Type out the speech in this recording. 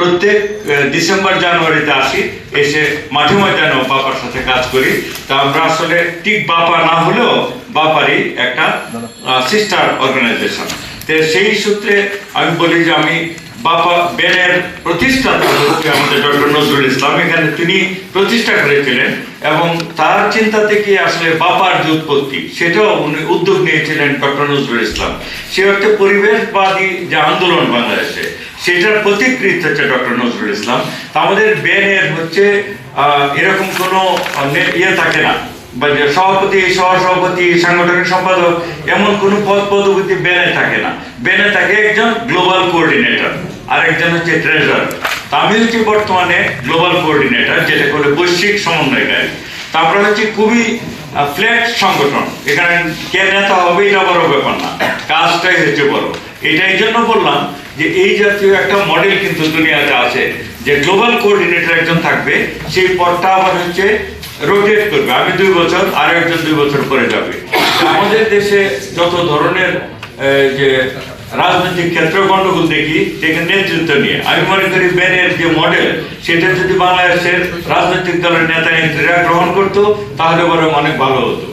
প্রত্যেক ডিসেম্বর জানুয়ারিতে আসি, এসে মাঠে ময়দানে বাপার সাথে কাজ করি। তা আমরা আসলে ঠিক বাপা না হলেও বাপারই একটা সিস্টার অর্গানাইজেশন তো সেই সূত্রে আমি বলি যে আমি বাবা বেনের আমাদের ডক্টর নজরুল ইসলাম। এখানে তিনি প্রতিষ্ঠা করেছিলেন এবং তার চিন্তা থেকে আসলে বাবার যে উৎপত্তি, সেটাও উনি উদ্যোগ নিয়েছিলেন ডক্টর নজরুল ইসলাম। সে হচ্ছে পরিবেশবাদী যে আন্দোলন বাংলাদেশে, সেটার প্রতিকৃত হচ্ছে ডক্টর নজরুল ইসলাম। আমাদের বেনের হচ্ছে এরকম কোনো ইয়ে থাকে না। বা যে সভাপতি সাংগঠনিক সম্পাদক, এমন কোনো পদ পদবৃত্তি বেনে থাকে না। বেনে থাকে একজন গ্লোবাল কোঅর্ডিনেটর আর একজন হচ্ছে ট্রেজার তা আমি হচ্ছে বর্তমানে গ্লোবাল কোঅর্ডিনেটর যেটা করে বৈশ্বিক সমন্বয়কারী। তারপরে হচ্ছে খুবই ফ্ল্যাট সংগঠন। এখানে কে নেতা হবে এটা বড় ব্যাপার না। কাজটাই হচ্ছে বড়। এটা এই জন্য বললাম যে এই জাতীয় একটা মডেল কিন্তু দুনিয়াতে আছে, যে গ্লোবাল কোঅর্ডিনেটর একজন থাকবে, সেই পদটা আবার হচ্ছে রোটেট করবে। আমি দুই বছর আর একজন দুই বছর পরে যাবে। আমাদের দেশে যত ধরনের যে রাজনৈতিক ক্ষেত্র গন্ডগোল দেখি, দেখে নেতৃত্ব নিয়ে। আমি মনে করি বেনের যে মডেল সেটা যদি বাংলাদেশের রাজনৈতিক দলের নেতা নেত্রীরা গ্রহণ করতো, তাহলে বরং অনেক ভালো হতো।